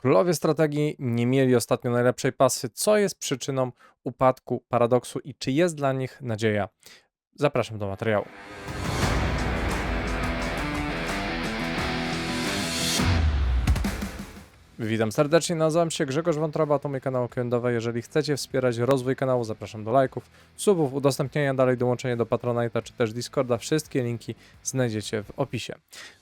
Królowie strategii nie mieli ostatnio najlepszej pasy. Co jest przyczyną upadku paradoksu i czy jest dla nich nadzieja? Zapraszam do materiału. Witam serdecznie, nazywam się Grzegorz Wątroba, to mój kanał Kędowa. Jeżeli chcecie wspierać rozwój kanału, zapraszam do lajków, subów, udostępnienia dalej, dołączenia do Patronite'a czy też Discorda. Wszystkie linki znajdziecie w opisie.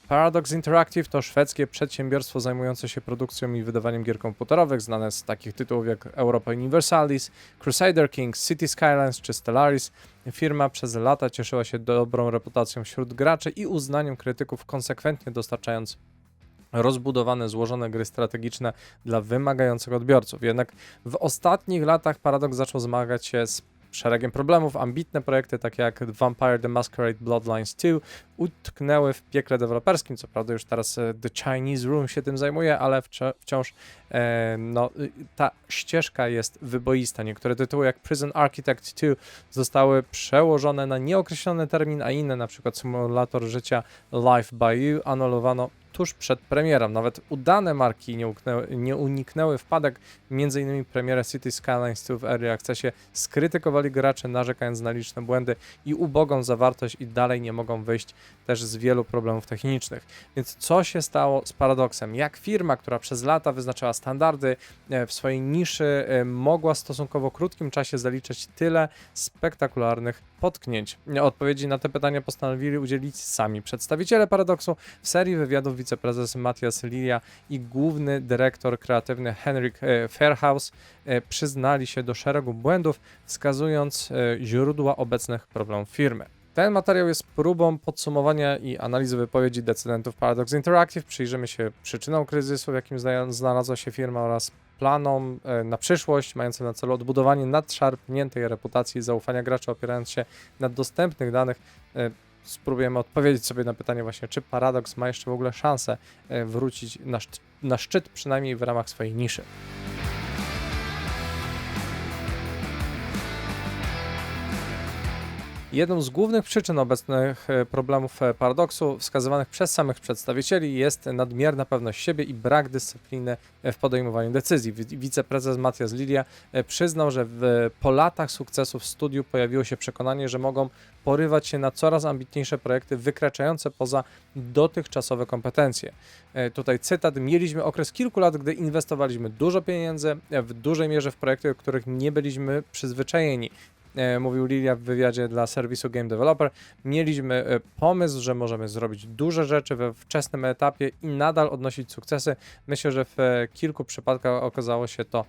Paradox Interactive to szwedzkie przedsiębiorstwo zajmujące się produkcją i wydawaniem gier komputerowych, znane z takich tytułów jak Europa Universalis, Crusader Kings, City Skylines czy Stellaris. Firma przez lata cieszyła się dobrą reputacją wśród graczy i uznaniem krytyków, konsekwentnie dostarczając rozbudowane, złożone gry strategiczne dla wymagających odbiorców. Jednak w ostatnich latach Paradox zaczął zmagać się z szeregiem problemów. Ambitne projekty takie jak Vampire the Masquerade Bloodlines 2 utknęły w piekle deweloperskim. Co prawda już teraz e, The Chinese Room się tym zajmuje, ale wci- wciąż e, no, y, ta ścieżka jest wyboista. Niektóre tytuły jak Prison Architect 2 zostały przełożone na nieokreślony termin, a inne, na przykład symulator życia Life by You, anulowano tuż przed premierą. Nawet udane marki nie, uknęły, nie uniknęły wpadek, m.in. premierę City Skylines 2 w Early Accessie skrytykowali gracze, narzekając na liczne błędy i ubogą zawartość i dalej nie mogą wyjść też z wielu problemów technicznych. Więc co się stało z Paradoxem? Jak firma, która przez lata wyznaczała standardy e, w swojej niszy, e, mogła stosunkowo krótkim czasie zaliczyć tyle spektakularnych potknięć? Odpowiedzi na te pytania postanowili udzielić sami przedstawiciele Paradoxu w serii wywiadów wiceprezes Matthias Lilia i główny dyrektor kreatywny Henrik e, Fairhaus e, przyznali się do szeregu błędów, wskazując e, źródła obecnych problemów firmy. Ten materiał jest próbą podsumowania i analizy wypowiedzi decydentów Paradox Interactive. Przyjrzymy się przyczynom kryzysu, w jakim zna- znalazła się firma oraz planom na przyszłość, mającym na celu odbudowanie nadszarpniętej reputacji i zaufania graczy, opierając się na dostępnych danych. Spróbujemy odpowiedzieć sobie na pytanie właśnie, czy Paradox ma jeszcze w ogóle szansę e, wrócić na, na szczyt, przynajmniej w ramach swojej niszy. Jedną z głównych przyczyn obecnych e, problemów e, paradoksu, wskazywanych przez samych przedstawicieli, jest nadmierna pewność siebie i brak dyscypliny e, w podejmowaniu decyzji. Wi- Wiceprezes Matias Lilia przyznał, że w, po latach sukcesu w studiu pojawiło się przekonanie, że mogą porywać się na coraz ambitniejsze projekty wykraczające poza dotychczasowe kompetencje. Tutaj cytat: Mieliśmy okres kilku lat, gdy inwestowaliśmy dużo pieniędzy w dużej mierze w projekty, do których nie byliśmy przyzwyczajeni mówił Lilia w wywiadzie dla serwisu Game Developer, mieliśmy e, pomysł, że możemy zrobić duże rzeczy we wczesnym etapie i nadal odnosić sukcesy. Myślę, że w e, kilku przypadkach okazało się to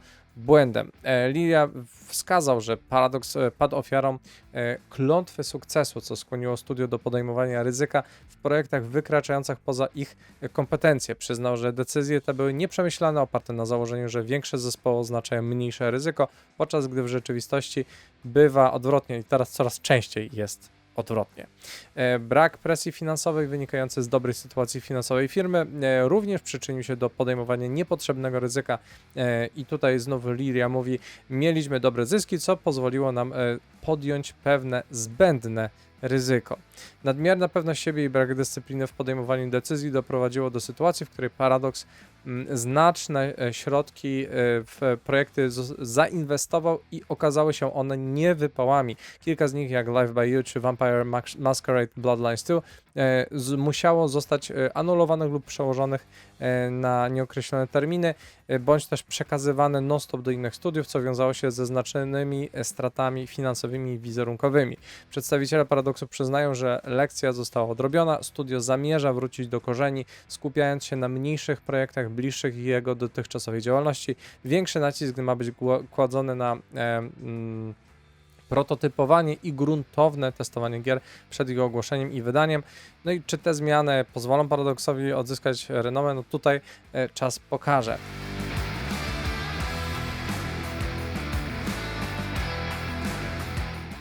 błędem. E, Lilia wskazał, że Paradox e, padł ofiarą e, klątwy sukcesu, co skłoniło studio do podejmowania ryzyka w projektach wykraczających poza ich kompetencje. Przyznał, że decyzje te były nieprzemyślane, oparte na założeniu, że większe zespoły oznaczają mniejsze ryzyko, podczas gdy w rzeczywistości bywa odwrotnie i teraz coraz częściej jest odwrotnie. E, Brak presji finansowej wynikający z dobrej sytuacji finansowej firmy e, również przyczynił się do podejmowania niepotrzebnego ryzyka e, i tutaj znowu Liria mówi, mieliśmy dobre zyski, co pozwoliło nam podjąć pewne zbędne ryzyko. Nadmierna pewność siebie i brak dyscypliny w podejmowaniu decyzji doprowadziło do sytuacji, w której Paradox mm, znaczne e, środki e, w projekty zainwestował i okazały się one niewypałami. Kilka z nich, jak Live by You czy Vampire Masquerade Bloodlines 2, e, musiało zostać anulowanych lub przełożonych na nieokreślone terminy, bądź też przekazywane non-stop do innych studiów, co wiązało się ze znacznymi stratami finansowymi i wizerunkowymi. Przedstawiciele Paradoksu przyznają, że lekcja została odrobiona, studio zamierza wrócić do korzeni, skupiając się na mniejszych projektach bliższych jego dotychczasowej działalności. Większy nacisk ma być kładzony na e, mm, prototypowanie i gruntowne testowanie gier przed jego ogłoszeniem i wydaniem. No i czy te zmiany pozwolą Paradoksowi odzyskać renomę? No tutaj e, czas pokaże.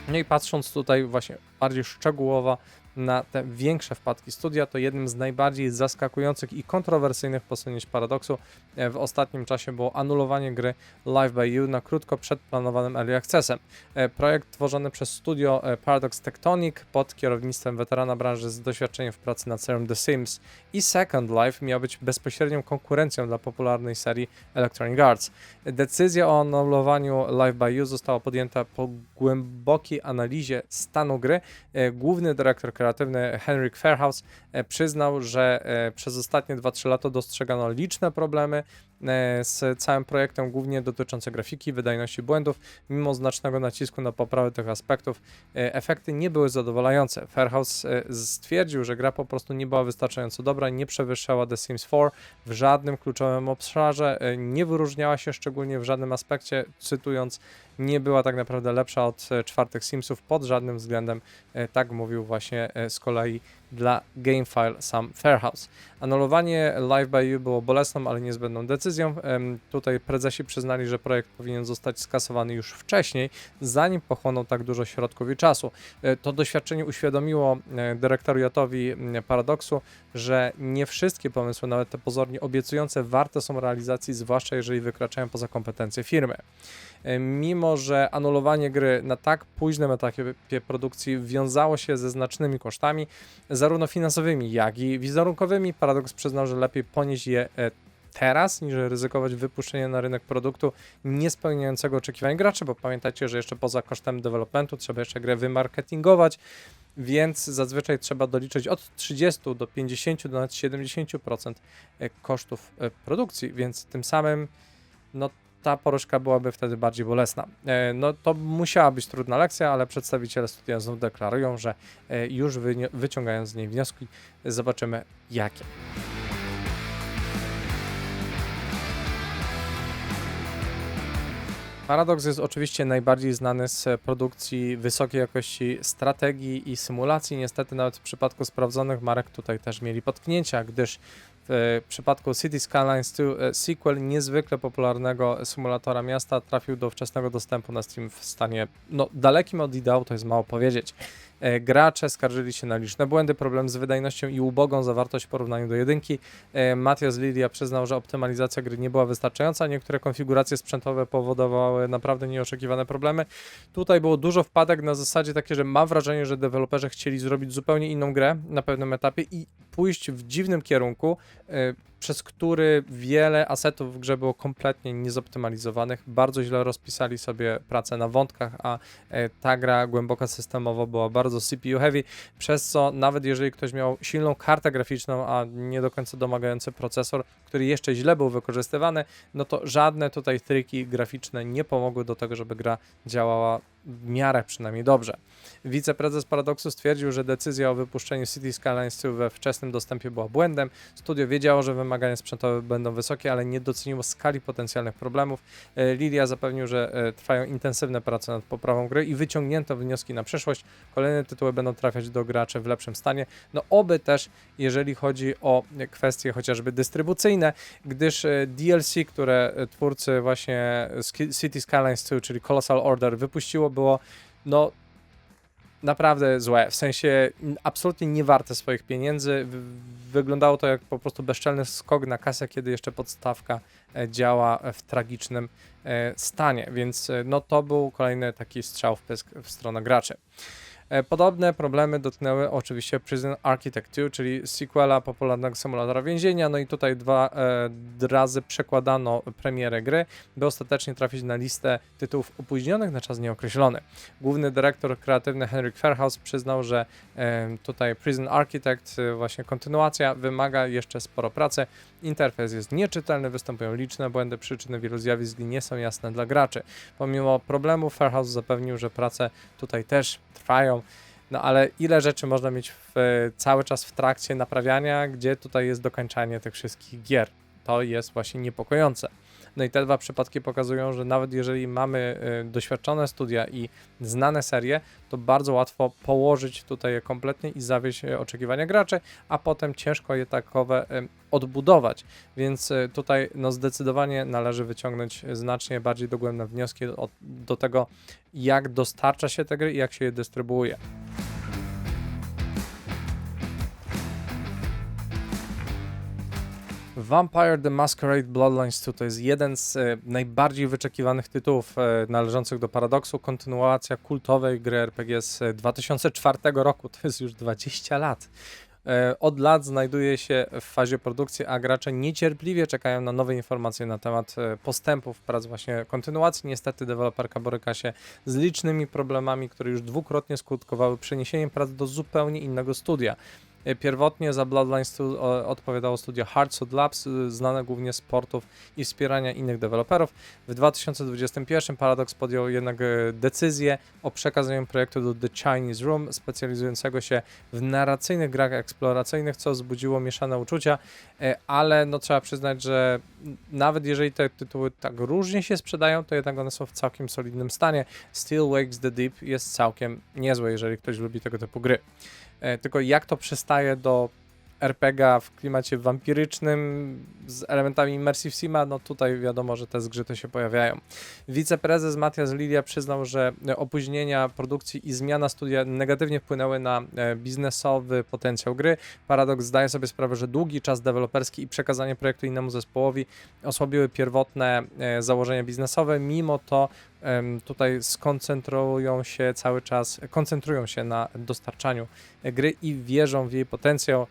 No i patrząc tutaj właśnie bardziej szczegółowo na te większe wpadki studia. To jednym z najbardziej zaskakujących i kontrowersyjnych posunięć Paradoxu e, w ostatnim czasie było anulowanie gry Live by You na krótko przed planowanym Early Accessem. E, Projekt tworzony przez studio e, Paradox Tectonic pod kierownictwem weterana branży z doświadczeniem w pracy nad serią The Sims i Second Life miał być bezpośrednią konkurencją dla popularnej serii Electronic Arts. Decyzja o anulowaniu Live by You została podjęta po głębokiej analizie stanu gry. Główny dyrektor kreatywny Henrik Fairhouse e, przyznał, że e, przez ostatnie 2-3 lata dostrzegano liczne problemy z całym projektem, głównie dotyczące grafiki, wydajności błędów. Mimo znacznego nacisku na poprawę tych aspektów, e, efekty nie były zadowalające. Fairhouse e, stwierdził, że gra po prostu nie była wystarczająco dobra, nie przewyższała The Sims 4 w żadnym kluczowym obszarze, e, nie wyróżniała się szczególnie w żadnym aspekcie, cytując, nie była tak naprawdę lepsza od e, czwartych Simsów pod żadnym względem. E, Tak mówił właśnie e, z kolei dla Gamefile sam Fairhouse. Anulowanie Live by You było bolesną, ale niezbędną decyzją. Tutaj prezesi przyznali, że projekt powinien zostać skasowany już wcześniej, zanim pochłonął tak dużo środków i czasu. E, To doświadczenie uświadomiło e, dyrektoriatowi m, Paradoxu, że nie wszystkie pomysły, nawet te pozornie obiecujące, warte są realizacji, zwłaszcza jeżeli wykraczają poza kompetencje firmy. E, Mimo, że anulowanie gry na tak późnym etapie produkcji wiązało się ze znacznymi kosztami, zarówno finansowymi, jak i wizerunkowymi, Paradox przyznał, że lepiej ponieść je e, teraz, niż ryzykować wypuszczenie na rynek produktu niespełniającego oczekiwań graczy, bo pamiętajcie, że jeszcze poza kosztem developmentu trzeba jeszcze grę wymarketingować, więc zazwyczaj trzeba doliczyć od 30 do 50 do nawet 70% e, kosztów e, produkcji, więc tym samym no ta porażka byłaby wtedy bardziej bolesna. E, No to musiała być trudna lekcja, ale przedstawiciele studia znów deklarują, że e, już wyni- wyciągają z niej wnioski, zobaczymy jakie. Paradox jest oczywiście najbardziej znany z produkcji wysokiej jakości strategii i symulacji. Niestety nawet w przypadku sprawdzonych marek tutaj też mieli potknięcia, gdyż w przypadku City Skylines 2 e, sequel niezwykle popularnego symulatora miasta trafił do wczesnego dostępu na Steam w stanie no, dalekim od ideału, to jest mało powiedzieć. E, Gracze skarżyli się na liczne błędy, problem z wydajnością i ubogą zawartość w porównaniu do jedynki. E, Matias Lilia przyznał, że optymalizacja gry nie była wystarczająca, niektóre konfiguracje sprzętowe powodowały naprawdę nieoczekiwane problemy. Tutaj było dużo wpadek na zasadzie takie, że mam wrażenie, że deweloperzy chcieli zrobić zupełnie inną grę na pewnym etapie i pójść w dziwnym kierunku, e, przez który wiele asetów w grze było kompletnie niezoptymalizowanych. Bardzo źle rozpisali sobie pracę na wątkach, a e, ta gra głęboko systemowo była bardzo CPU heavy, przez co nawet jeżeli ktoś miał silną kartę graficzną, a nie do końca domagający procesor, który jeszcze źle był wykorzystywany, no to żadne tutaj triki graficzne nie pomogły do tego, żeby gra działała w miarę przynajmniej dobrze. Wiceprezes Paradoxu stwierdził, że decyzja o wypuszczeniu City Skylines 2 we wczesnym dostępie była błędem. Studio wiedziało, że wymagania sprzętowe będą wysokie, ale nie doceniło skali potencjalnych problemów. E, Lilia zapewnił, że e, trwają intensywne prace nad poprawą gry i wyciągnięto wnioski na przyszłość. Kolejne tytuły będą trafiać do graczy w lepszym stanie. No oby też, jeżeli chodzi o kwestie chociażby dystrybucyjne, gdyż e, DLC, które twórcy właśnie City Skylines 2, czyli Colossal Order wypuściło, było no naprawdę złe, w sensie absolutnie nie warte swoich pieniędzy. Wyglądało to jak po prostu bezczelny skok na kasę, kiedy jeszcze podstawka e, działa w tragicznym e, stanie, więc e, no to był kolejny taki strzał w pysk w stronę graczy. E, Podobne problemy dotknęły oczywiście Prison Architect 2, czyli sequela popularnego symulatora więzienia. No i tutaj dwa e, razy przekładano premierę gry, by ostatecznie trafić na listę tytułów opóźnionych na czas nieokreślony. Główny dyrektor kreatywny Henrik Fairhouse przyznał, że e, tutaj Prison Architect, e, właśnie kontynuacja, wymaga jeszcze sporo pracy. Interfejs jest nieczytelny, występują liczne błędy, przyczyny wielu zjawisk nie są jasne dla graczy. Pomimo problemów Fairhouse zapewnił, że prace tutaj też trwają. No ale ile rzeczy można mieć w, cały czas w trakcie naprawiania, gdzie tutaj jest dokończanie tych wszystkich gier? To jest właśnie niepokojące. No i te dwa przypadki pokazują, że nawet jeżeli mamy y, doświadczone studia i znane serie, to bardzo łatwo położyć tutaj je kompletnie i zawieść y, oczekiwania graczy, a potem ciężko je takowe y, odbudować. Więc tutaj no zdecydowanie należy wyciągnąć znacznie bardziej dogłębne wnioski do tego, jak dostarcza się te gry i jak się je dystrybuuje. Vampire the Masquerade Bloodlines 2 to jest jeden z e, najbardziej wyczekiwanych tytułów e, należących do Paradoxu. Kontynuacja kultowej gry RPG z e, 2004 roku, to jest już 20 lat. E, Od lat znajduje się w fazie produkcji, a gracze niecierpliwie czekają na nowe informacje na temat e, postępów prac właśnie kontynuacji. Niestety deweloperka boryka się z licznymi problemami, które już dwukrotnie skutkowały przeniesieniem prac do zupełnie innego studia. E, Pierwotnie za Bloodlines 2 o- odpowiadało studio Hardsuit Labs, y, znane głównie z portów i wspierania innych deweloperów. W 2021 Paradox podjął jednak e, decyzję o przekazaniu projektu do The Chinese Room, specjalizującego się w narracyjnych grach eksploracyjnych, co wzbudziło mieszane uczucia, e, ale no trzeba przyznać, że nawet jeżeli te tytuły tak różnie się sprzedają, to jednak one są w całkiem solidnym stanie. Still Wakes the Deep jest całkiem niezłe, jeżeli ktoś lubi tego typu gry. E, Tylko jak to przystaje do RPG w klimacie wampirycznym z elementami Immersive Sima, no tutaj wiadomo, że te zgrzyty się pojawiają. Wiceprezes Matias Lilia przyznał, że opóźnienia produkcji i zmiana studia negatywnie wpłynęły na e, biznesowy potencjał gry. Paradox zdaje sobie sprawę, że długi czas deweloperski i przekazanie projektu innemu zespołowi osłabiły pierwotne e, założenia biznesowe. Mimo to tutaj skoncentrują się cały czas, koncentrują się na dostarczaniu gry i wierzą w jej potencjał.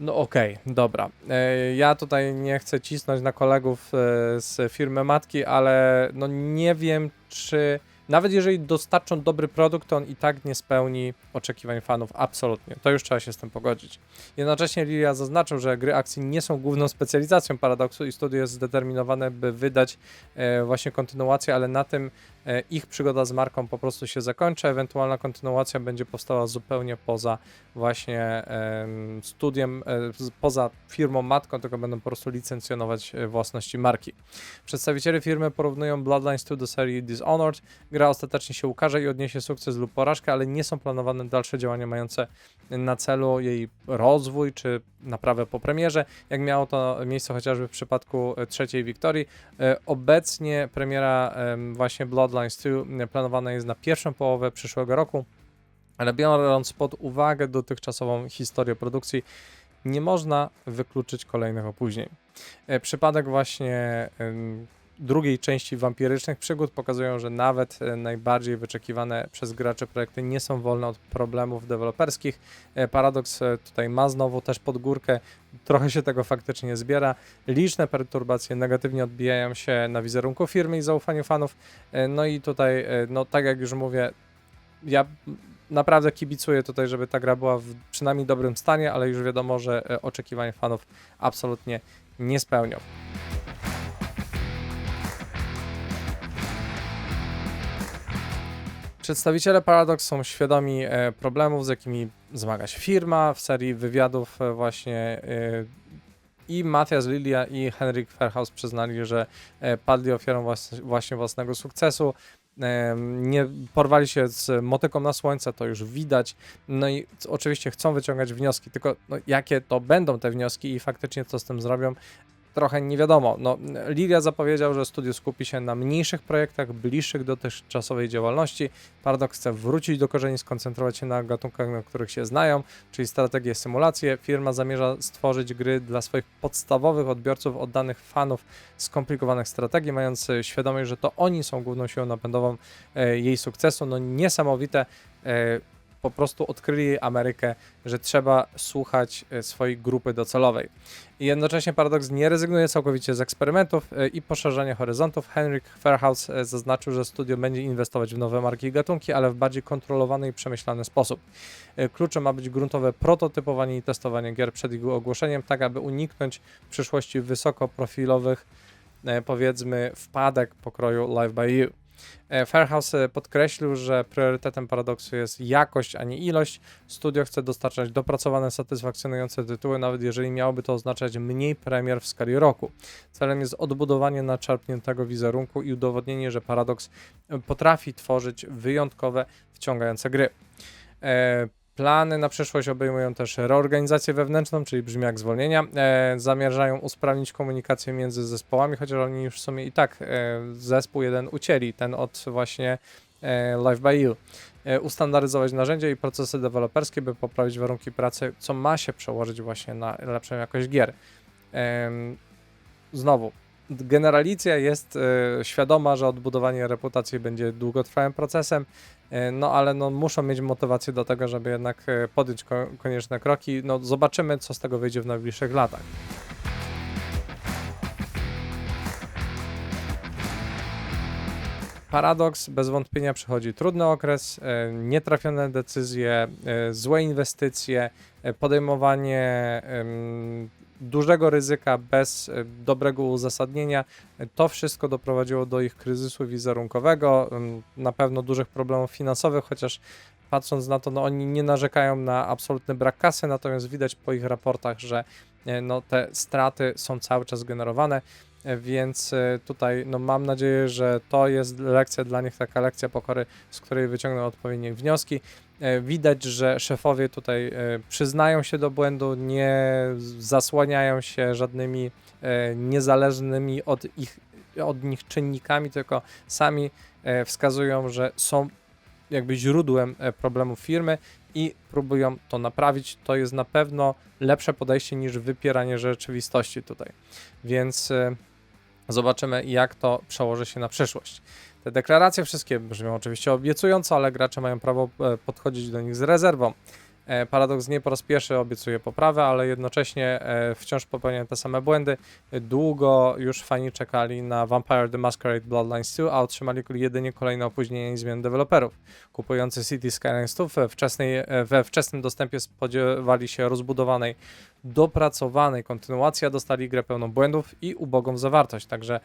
No okej, dobra. E, Ja tutaj nie chcę cisnąć na kolegów e, z firmy matki, ale no nie wiem, czy nawet jeżeli dostarczą dobry produkt, to on i tak nie spełni oczekiwań fanów. Absolutnie. To już trzeba się z tym pogodzić. Jednocześnie Lilia zaznaczył, że gry akcji nie są główną specjalizacją Paradoxu i studio jest zdeterminowane, by wydać e, właśnie kontynuację, ale na tym ich przygoda z marką po prostu się zakończy. Ewentualna kontynuacja będzie powstała zupełnie poza właśnie em, studiem, e, poza firmą matką, tylko będą po prostu licencjonować e, własności marki. Przedstawiciele firmy porównują Bloodlines 2 do serii Dishonored. Gra ostatecznie się ukaże i odniesie sukces lub porażkę, ale nie są planowane dalsze działania mające na celu jej rozwój czy naprawę po premierze, jak miało to miejsce chociażby w przypadku e, trzeciej Wiktorii. E, Obecnie premiera em, właśnie Bloodlines 2 planowana jest na pierwszą połowę przyszłego roku, ale biorąc pod uwagę dotychczasową historię produkcji, nie można wykluczyć kolejnych opóźnień. E, Przypadek właśnie drugiej części wampirycznych przygód pokazują, że nawet e, najbardziej wyczekiwane przez graczy projekty nie są wolne od problemów deweloperskich. E, Paradox e, tutaj ma znowu też pod górkę, trochę się tego faktycznie zbiera. Liczne perturbacje negatywnie odbijają się na wizerunku firmy i zaufaniu fanów. No i tutaj, no tak jak już mówię, ja naprawdę kibicuję tutaj, żeby ta gra była w przynajmniej dobrym stanie, ale już wiadomo, że oczekiwań fanów absolutnie nie spełnią. Przedstawiciele Paradox są świadomi e, problemów, z jakimi zmaga się firma. W serii wywiadów e, właśnie e, i Matthias Lilia i Henrik Verhaus przyznali, że padli ofiarą właśnie własnego sukcesu. Nie porwali się z motyką na słońce, to już widać. No i oczywiście chcą wyciągać wnioski, tylko no, jakie to będą te wnioski i faktycznie co z tym zrobią, trochę nie wiadomo. No, Lilia zapowiedział, że studio skupi się na mniejszych projektach, bliższych do dotychczasowej działalności. Paradox chce wrócić do korzeni, skoncentrować się na gatunkach, na których się znają, czyli strategie, symulacje. Firma zamierza stworzyć gry dla swoich podstawowych odbiorców, oddanych fanów skomplikowanych strategii, mając e, świadomość, że to oni są główną siłą napędową e, jej sukcesu. No niesamowite. Po prostu odkryli Amerykę, że trzeba słuchać e, swojej grupy docelowej. I jednocześnie Paradox nie rezygnuje całkowicie z eksperymentów e, i poszerzania horyzontów. Henrik Fairhouse e, zaznaczył, że studio będzie inwestować w nowe marki i gatunki, ale w bardziej kontrolowany i przemyślany sposób. Kluczem ma być gruntowe prototypowanie i testowanie gier przed ich ogłoszeniem, tak aby uniknąć w przyszłości wysokoprofilowych, powiedzmy, wpadek pokroju Live by You. E, Fairhouse e, podkreślił, że priorytetem Paradoxu jest jakość, a nie ilość. Studio chce dostarczać dopracowane, satysfakcjonujące tytuły, nawet jeżeli miałoby to oznaczać mniej premier w skali roku. Celem jest odbudowanie naczarpniętego wizerunku i udowodnienie, że Paradox e, potrafi tworzyć wyjątkowe, wciągające gry. E, Plany na przyszłość obejmują też reorganizację wewnętrzną, czyli brzmi jak zwolnienia. E, zamierzają usprawnić komunikację między zespołami, chociaż oni już w sumie i tak e, zespół jeden ucięli, ten od właśnie e, Live by You. E, ustandaryzować narzędzia i procesy deweloperskie, by poprawić warunki pracy, co ma się przełożyć właśnie na lepszą jakość gier. Em, Znowu, generalicja jest e, świadoma, że odbudowanie reputacji będzie długotrwałym procesem, e, no ale no, muszą mieć motywację do tego, żeby jednak e, podjąć ko- konieczne kroki. No, zobaczymy, co z tego wyjdzie w najbliższych latach. Paradoks bez wątpienia przychodzi trudny okres, nietrafione decyzje, złe inwestycje, podejmowanie dużego ryzyka bez e, dobrego uzasadnienia. To wszystko doprowadziło do ich kryzysu wizerunkowego, na pewno dużych problemów finansowych, chociaż patrząc na to, no oni nie narzekają na absolutny brak kasy, natomiast widać po ich raportach, że e, no, te straty są cały czas generowane. E, Więc tutaj no, mam nadzieję, że to jest lekcja dla nich, taka lekcja pokory, z której wyciągną odpowiednie wnioski. E, Widać, że szefowie tutaj e, przyznają się do błędu, nie zasłaniają się żadnymi e, niezależnymi od, ich, od nich czynnikami, tylko sami wskazują, że są jakby źródłem problemów firmy i próbują to naprawić. To jest na pewno lepsze podejście niż wypieranie rzeczywistości tutaj. Więc zobaczymy, jak to przełoży się na przyszłość. Te deklaracje wszystkie brzmią oczywiście obiecująco, ale gracze mają prawo e, podchodzić do nich z rezerwą. E, Paradox nie po raz pierwszy obiecuje poprawę, ale jednocześnie e, wciąż popełnia te same błędy. Długo już fani czekali na Vampire the Masquerade Bloodlines 2, a otrzymali jedynie kolejne opóźnienia i zmiany deweloperów. Kupujący City Skylines 2 we, wczesnej, e, we wczesnym dostępie spodziewali się rozbudowanej, dopracowanej kontynuacji, a dostali grę pełną błędów i ubogą zawartość. Także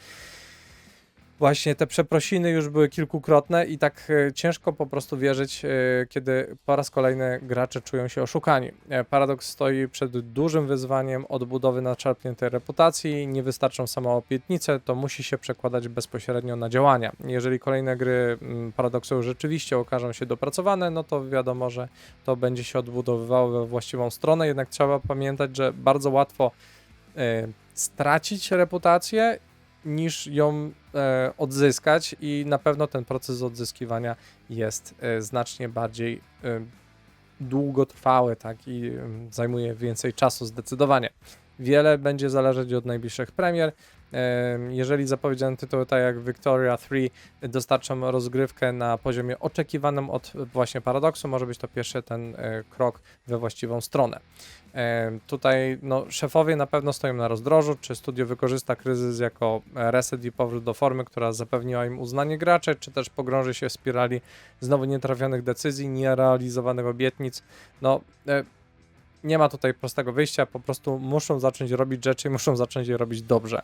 właśnie te przeprosiny już były kilkukrotne i tak e, ciężko po prostu wierzyć, e, kiedy po raz kolejny gracze czują się oszukani. E, Paradox stoi przed dużym wyzwaniem odbudowy naczerpniętej reputacji. Nie wystarczą same obietnice, to musi się przekładać bezpośrednio na działania. Jeżeli kolejne gry mm, Paradoxu rzeczywiście okażą się dopracowane, no to wiadomo, że to będzie się odbudowywało we właściwą stronę, jednak trzeba pamiętać, że bardzo łatwo stracić reputację niż ją e, odzyskać i na pewno ten proces odzyskiwania jest e, znacznie bardziej e, długotrwały, tak, i em, zajmuje więcej czasu zdecydowanie. Wiele będzie zależeć od najbliższych premier. Jeżeli zapowiedziane tytuły tak jak Victoria 3 dostarczą rozgrywkę na poziomie oczekiwanym od właśnie Paradoxu, może być to pierwszy ten e, krok we właściwą stronę. Tutaj no, szefowie na pewno stoją na rozdrożu, czy studio wykorzysta kryzys jako e, reset i powrót do formy, która zapewniła im uznanie graczy, czy też pogrąży się w spirali znowu nietrafionych decyzji, nierealizowanych obietnic. No, e, nie ma tutaj prostego wyjścia, po prostu muszą zacząć robić rzeczy i muszą zacząć je robić dobrze.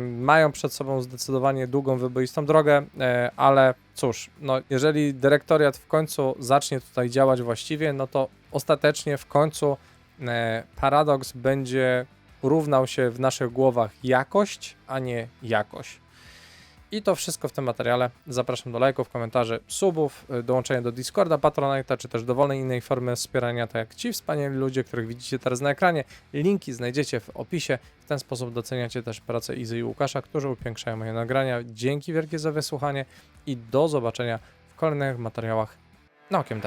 Mają przed sobą zdecydowanie długą, wyboistą drogę, e, ale cóż, no, jeżeli dyrektoriat w końcu zacznie tutaj działać właściwie, no to ostatecznie w końcu e, paradoks będzie równał się w naszych głowach jakość, a nie jakość. I to wszystko w tym materiale. Zapraszam do lajków, komentarzy, subów, y, dołączenia do Discorda, Patronite'a, czy też dowolnej innej formy wspierania, tak jak ci wspaniali ludzie, których widzicie teraz na ekranie. Linki znajdziecie w opisie. W ten sposób doceniacie też pracę Izy i Łukasza, którzy upiększają moje nagrania. Dzięki wielkie za wysłuchanie i do zobaczenia w kolejnych materiałach na Okiem.